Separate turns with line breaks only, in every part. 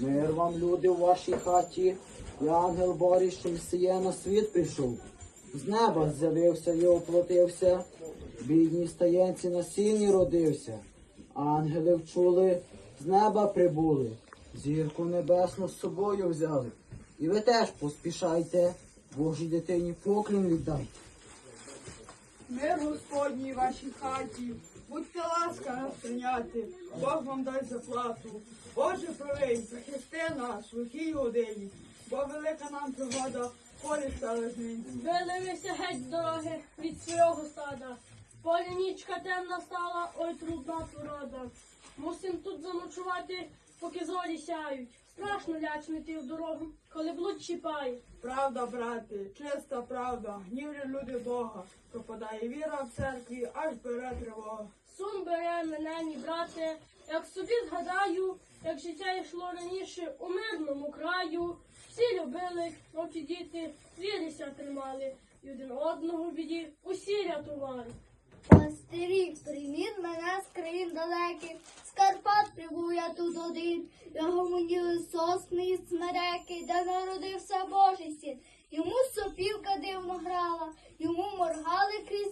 Мир вам, люди, у вашій хаті. Я ангел Борій, що Месія на світ прийшов. З неба з'явився і оплотився. Бідній стаєнці на сіні родився. Ангели вчули, з неба прибули. Зірку небесну з собою взяли. І ви теж поспішайте, Божій дитині поклін віддайте.
Мир Господній вашій хаті, будьте ласка нас прийняти, Бог вам дасть заплату. Боже правий, захисти нас тій годині, бо велика нам пригода, полі стали жниці.
Виливися геть з дороги від свого стада. В полі нічка темна стала, ой трудна порода. Мусим тут заночувати, поки зорі сяють. Страшно лячно йти в дорогу, коли блуд чіпає.
Правда, брати, чиста правда, гнівлі люди Бога, пропадає віра в церкві, аж бере тривога.
Сум бере мене, мій брате, як собі згадаю, як життя йшло раніше у мирному краю. Всі любили, очі діти, вірися тримали, і один одного біді усі рятували.
Пастирі, прийміть мене з країн далеких, з Карпат прибув я тут один, його мені сосни і смереки, де народився Божий син. Йому сопілка дивно грала, йому моргали крізь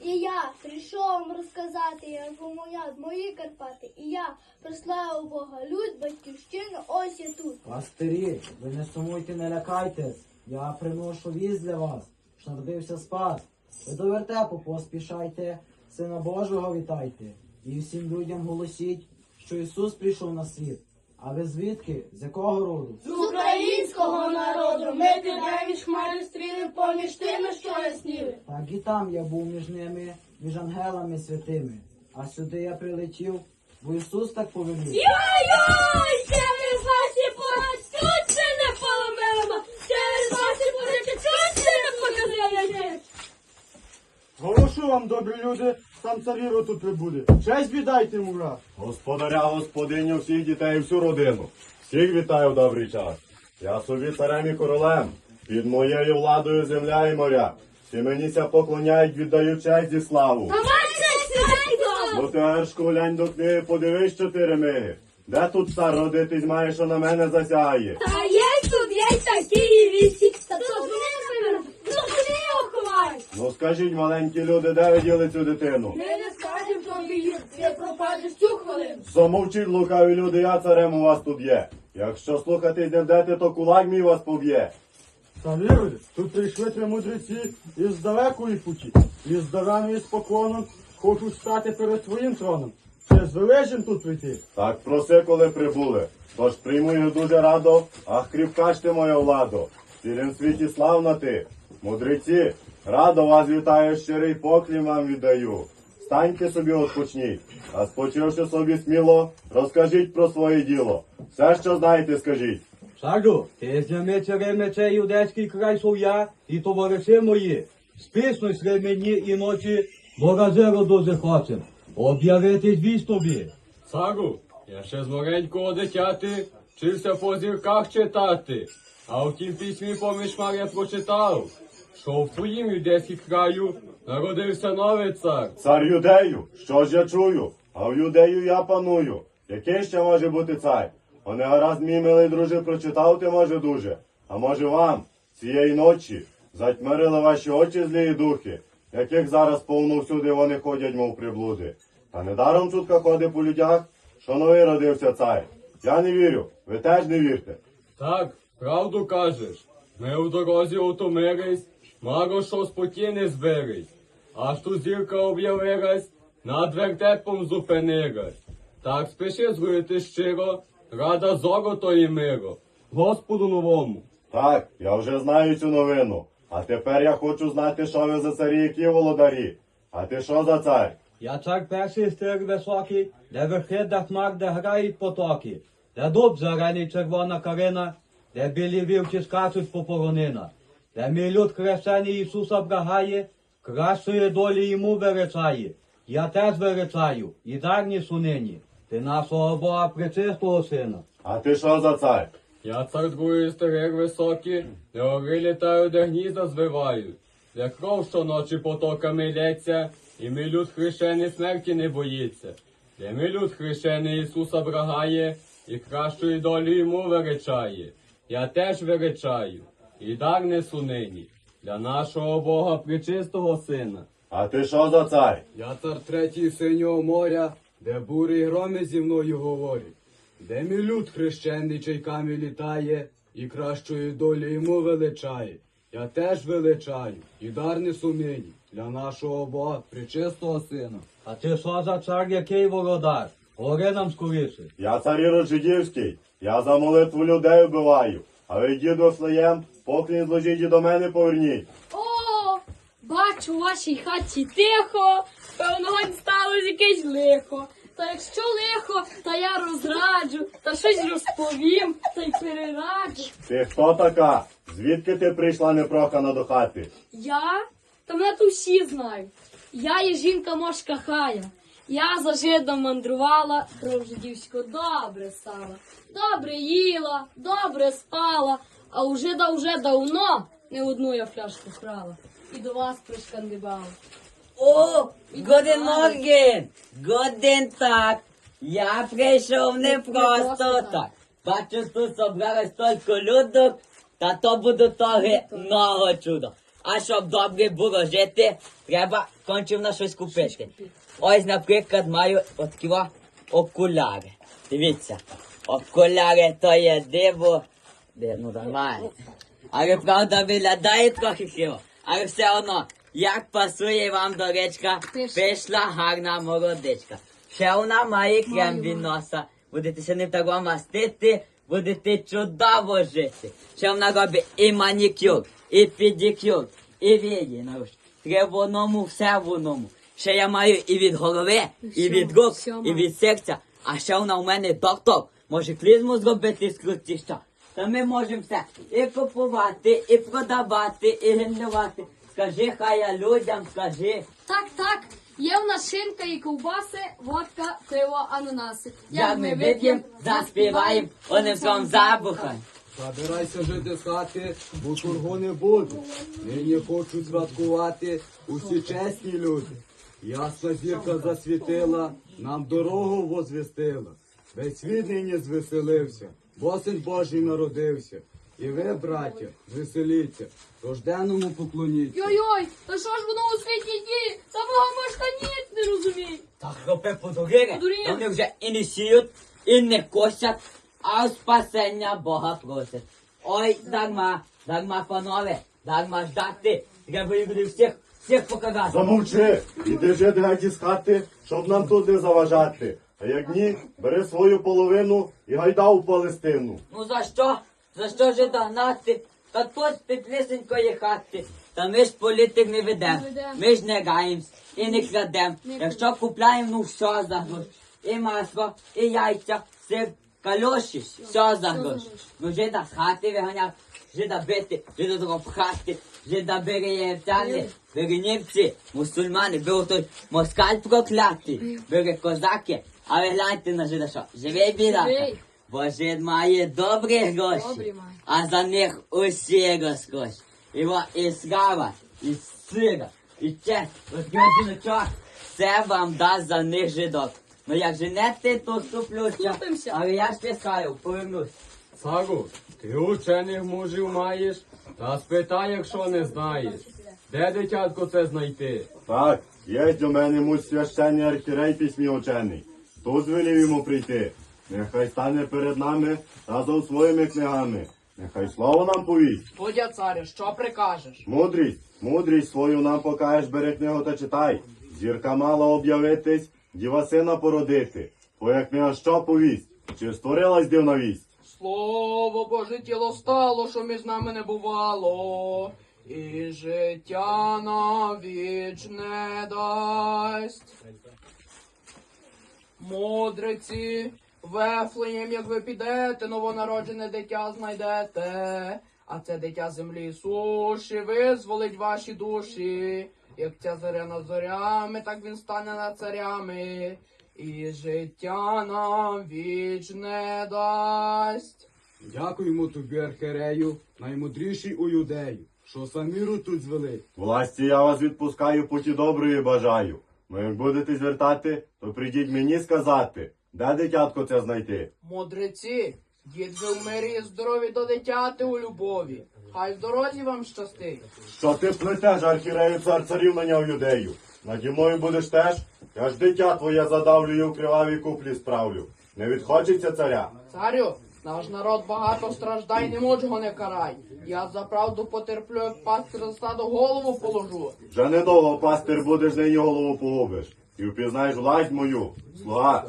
і я прийшов вам розказати, як помояд мої Карпати, і я прославив Бога, люд, батьківщину, ось я тут.
Пастирі, ви не сумуйте, не лякайтесь. Я приношу вість для вас, що народився спас. Ви до вертепу поспішайте, Сина Божого вітайте. І всім людям голосіть, що Ісус прийшов на світ. А ви звідки? З якого роду?
З українського народу ми тебе між хмари стріли поміж тими, що ясніли.
Так і там я був між ними, між ангелами святими. А сюди я прилетів, бо Ісус так повелів.
Йой-йой, через ваші пори чуть ще не поломила, через ваші пори чуть ще не показали.
Голосу вам, добрі люди, сам царіво тут прибуде. Честь віддайте йому раз.
Господаря, господиню, всіх дітей і всю родину. Всіх вітаю в добрий час. Я собі царем і королем, під моєю владою земля і моря. Всі меніся поклоняють, віддають честь і славу. Ну тепер школянь до книги, подивись чотири миги. Де тут цар родитись має, що на мене засягає?
Та є тут, є такі вісі, та то ж не зупини оховай.
Ну скажіть, маленькі люди, де ви діли цю дитину?
Ми не скажемо тобі, ти пропадеш цю хвилину.
Замовчіть, лукаві люди, я царем у вас тут є. Якщо слухатись не вдете, то кулак мій вас поб'є.
Царіводи, тут прийшли три мудреці із далекої путі. Із дарами і споконом хочуть стати перед твоїм троном. Чи звележим тут прийти?
Так проси, коли прибули. Тож прийму їх дуже радо, ах кріпка ж ти моя владо. В цілім світі славна ти. Мудреці, радо вас вітаю, щирий поклін вам віддаю. Станьте собі odpochnіть, а спочивши собі сміло, розкажіть про своє діло. Все, що знаєте, скажіть.
Царю, ти знями царе мече юдейський край сов я і товариші мої. Списно сре мені і ночі ворозеро дуже хочем. Об'явити звість тобі.
Цару, я ще з маленького дитяти вчився по зірках читати, а в тім письмі поміж я прочитав, що в твоїм юдейській краю народився новий цар.
Цар юдею, що ж я чую? А в юдею я паную. Який ще може бути цар? О, не гаразд, мій милий друже, прочитав ти може дуже. А може вам цієї ночі затьмарили ваші очі злі духи, яких зараз повно всюди вони ходять, мов приблуди. Та недаром чутка ходить по людях, що новий родився цар. Я не вірю, ви теж не вірте.
Так, правду кажеш. Ми в дорозі утомились, маро що спокійне зберись. Аж тут зірка об'явилась, над вертепом зупинилась. Так спіши зробити щиро, рада золото і миро, Господу новому.
Так, я вже знаю цю новину. А тепер я хочу знати, що ви за царі, які володарі. А ти що за цар?
Я цар перший стир високий, де верхи да хмар, де грають потоки, де дуб зелений червона карина, де білі вівці скачуть по поронинах, де мій люд хрещений Ісуса брагає, кращої долі йому величає. Я теж величаю, і дарні сунині, ти нашого Бога пречистого сина.
А ти що за цар?
Я цар другої старих високі, де ори літають, де гнізда звивають, де кров щоночі потоками лється, і мій люд хрещений смерті не боїться, де мій люд хрещений Ісуса брагає,
і кращої долі йому величає. Я теж величаю, і дар несу нині для нашого Бога причистого сина.
А ти що за цар?
Я цар третій синього моря, де бурі й громи зі мною говорять, де мій люд хрещений чайками літає, і кращої долі йому величає. Я теж величаю, і дар несу нині для нашого Бога причистого сина.
А ти що за цар, який володар? Говори нам скоріше.
Я цар Ірод Жидівський, я за молитву людей вбиваю. А ви, діду Слоєм, поклін зложіть і до мене поверніть.
О, бачу у вашій хаті тихо, певно, сталося якесь лихо. Та якщо лихо, та я розраджу, та щось розповім, та й перераджу.
Ти хто така? Звідки ти прийшла непрохана до хати?
Я? Та мене тут всі знають. Я є жінка мошка хая. Я за жидом мандрувала, кров жидівську добре стала. Добре їла, добре спала, а у жида вже давно не одну я фляжку крала. І до вас пришкандибала.
О, Годен Морген! Годен так! Я прийшов не просто так. Бачу, тут собралось стільки людок, та то буде тоги много чудо. А щоб добре було жити, треба кончив на щось купити. Ось, наприклад, маю отківа окуляри. Дивіться, окуляри то є диво. Де, ну нормально. Але правда виглядає трохи хиво. Але все одно, як пасує вам до речка, пішла гарна молодичка. Ще вона має крем від носа. Будете ще не так мастити, будете чудово жити. Ще вона робить і манікюр, і педикюр, і вії на руч. Треба в одному, все в одному. Ще я маю і від голови, і від рук, і від серця. А ще вона у мене доктор. Може клізму зробити з крутіща. Та ми можемо все і купувати, і продавати, і генерувати. Скажи, хай я людям, скажи.
Так, так, є в нас шинка і ковбаси, водка, пиво, ананаси.
Як ми вип'єм, заспіваєм, вони вам забухай.
Забирайся жити з хати, бо тургу не буду. Нині хочу святкувати усі чесні люди. Ясна зірка засвітила, нам дорогу возвістила. Весь світ нині звеселився, бо син Божий народився. І ви, браття, веселіться, рожденому поклоніться.
Йой-йой, та що ж воно у світі діє? Та Бога мошка ніц не розуміє.
Та хропе подурили,
Подурили.
вони вже і не сіють, і не косять, а спасення Бога просять. Ой, дарма, дарма, панове, дарма ждати, треба їх всіх, всіх показати.
Замовчи! Іди жити геть із хати, щоб нам тут не заважати. А як ні, бери свою половину і гайда у Палестину.
Ну за що? За що же догнати? Та тут підлісенької хати. Та ми ж політик не ведем.
Не ведем.
Ми ж не гаємось і не крадем. Якщо купляємо, ну все за гроші. І масло, і яйця, сир, кальоші, все за гроші. Ну жида з хати виганяв, жида бити, жида допхати, жида бери євтяни, бери німці, мусульмани, бери той москаль проклятий, бери козаки. А ви гляньте на жида що, живий.
Живий.
Бо жид має добрі гроші,
Добрі має.
а за них усі розкоші. Його і слава, і сила, і честь, розкручено все вам дасть за них жидок. Ну як женете, то ступлюся,
Ступимся.
але я ж тискаю, повернусь.
Цару, ти учених мужів маєш, та спитай, якщо не знаєш. Де дитятко це знайти?
Так, є до мене мусь священний архірей письмі учений. Тут звелів йому прийти. Нехай стане перед нами разом з своїми книгами. Нехай слово нам повість.
Будя царю, що прикажеш?
Мудрість, мудрість свою нам покажеш, бери книгу та читай. Зірка мала об'явитись, діва сина породити. Твоя книга що повість? Чи створилась дивна вість?
Слово Боже тіло стало, що між нами не бувало, і життя нам вічне дасть. Мудриці, Вефлеєм, як ви підете, новонароджене дитя знайдете, а це дитя землі і суші визволить ваші душі. Як ця зоря над зорями, так він стане над царями, і життя нам вічне дасть.
Дякуємо тобі, архерею, наймудріший у юдею, що саміру тут звели.
Власті я вас відпускаю, путі доброї бажаю. Ну як будете звертати, то прийдіть мені сказати. Де дитятко це знайти?
Мудреці, дід ви в мирі і здорові до дитяти у любові. Хай в дорозі вам щастить.
Що ти плетеш, архірею цар царів наняв юдею? Наді мною будеш теж? Я ж дитя твоє задавлю і у кривавій куплі справлю. Не відхочеться царя?
Царю, наш народ багато страждає, не мудрого не карай. Я за правду потерплю, як пастир за стадо голову положу.
Вже недовго пастир будеш нині голову погубиш. І впізнаєш власть мою, слуга.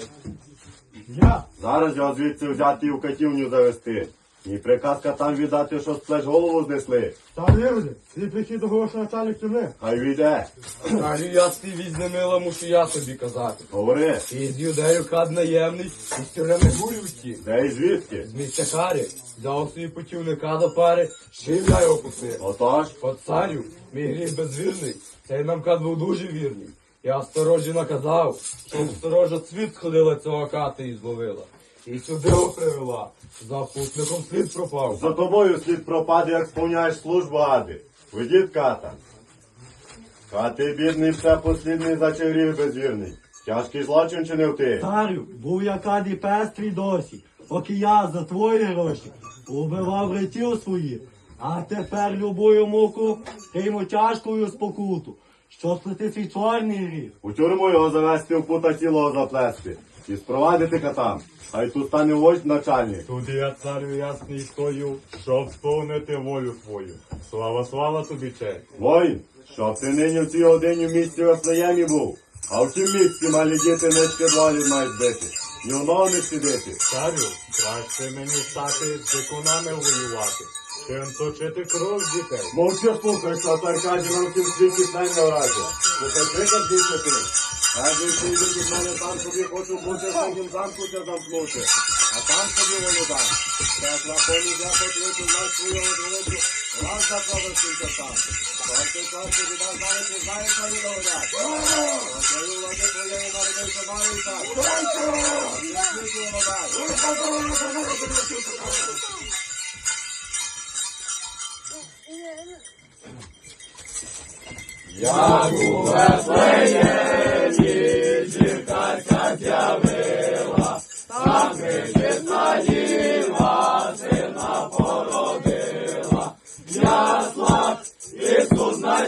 Я,
Зараз його звідси взяти і в катівню завести. І приказка там віддати, що сплеш голову знесли.
та вироди, твій прихід оголошує начальник тюрми.
Хай війде.
Царю я з ти візьми мушу я тобі казати.
Говори,
Ти з юдею кад наємний, і з тюреми втік.
де і звідки?
З місця Харі, взяв свої путівника до пари, шив я його купив.
Отож,
От царю, мій гріх безвірний, цей нам кад був дуже вірний. Я сторожі наказав, щоб сторожа цвіт сходила цього кати і зловила. І сюди його привела, за путником слід пропав.
за тобою слід пропаде, як сповняєш службу ади. Ведіть ката. Кати бідний, все послідний, за безвірний. Тяжкий злочин чинив ти.
Царю, був я каді пестрий досі, поки я за твої гроші убивав речів свої, а тепер любую муку прийму тяжкою спокуту, щоб сплити свій чорний гріх.
У тюрму його завести в пута цілого заплести. І спровадити катам. Хай тут стане вождь начальник.
Тут я царю ясний стою, щоб сповнити волю твою. Слава, слава тобі честь.
Воїн, щоб ти нині в цій годині в місті Вифлеємі був. А в тім місці малі діти не щедролі мають бити. Ні в новому сидити.
Царю, краще мені стати з дикунами воювати, чим точити кров дітей.
Мовчи слухай, що каже нам всім світі снай не вражає. Слухай, приказ більше ти. Каже, що йдуть від мене там собі хочу бути, в своїм замку це замкнути. А там собі воно дам. Як на полі я покличу на свою одводу, раз за провесінця там. Тобто цар тобі дав зараз і знаєш, що не говорять. А твою влади твоєї народився малий так. Як у Вифлеємі
дівчатка з'явила,
так причесна діва сина породила. Я слав Ісус на.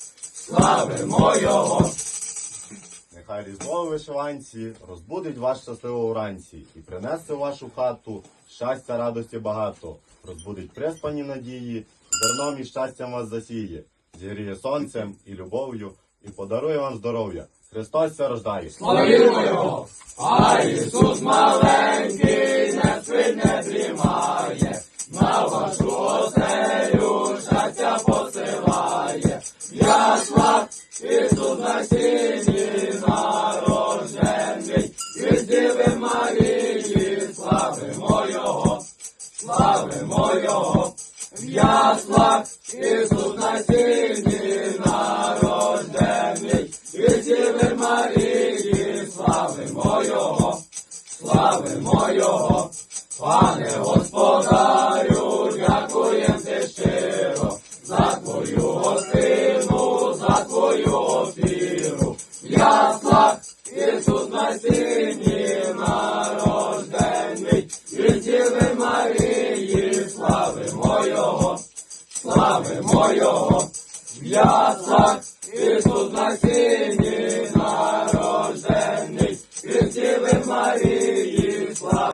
воно дай. Нехай різдво вишиванці розбудить вас щасливо вранці і принесе в вашу хату щастя, радості багато, розбудить приспані надії, зерном і щастям вас засіє, зігріє сонцем і любов'ю, і подарує вам здоров'я. Христос ся рождає.
Славімо його! А Ісус маленький, не спить, не дрімає, на вашу оселю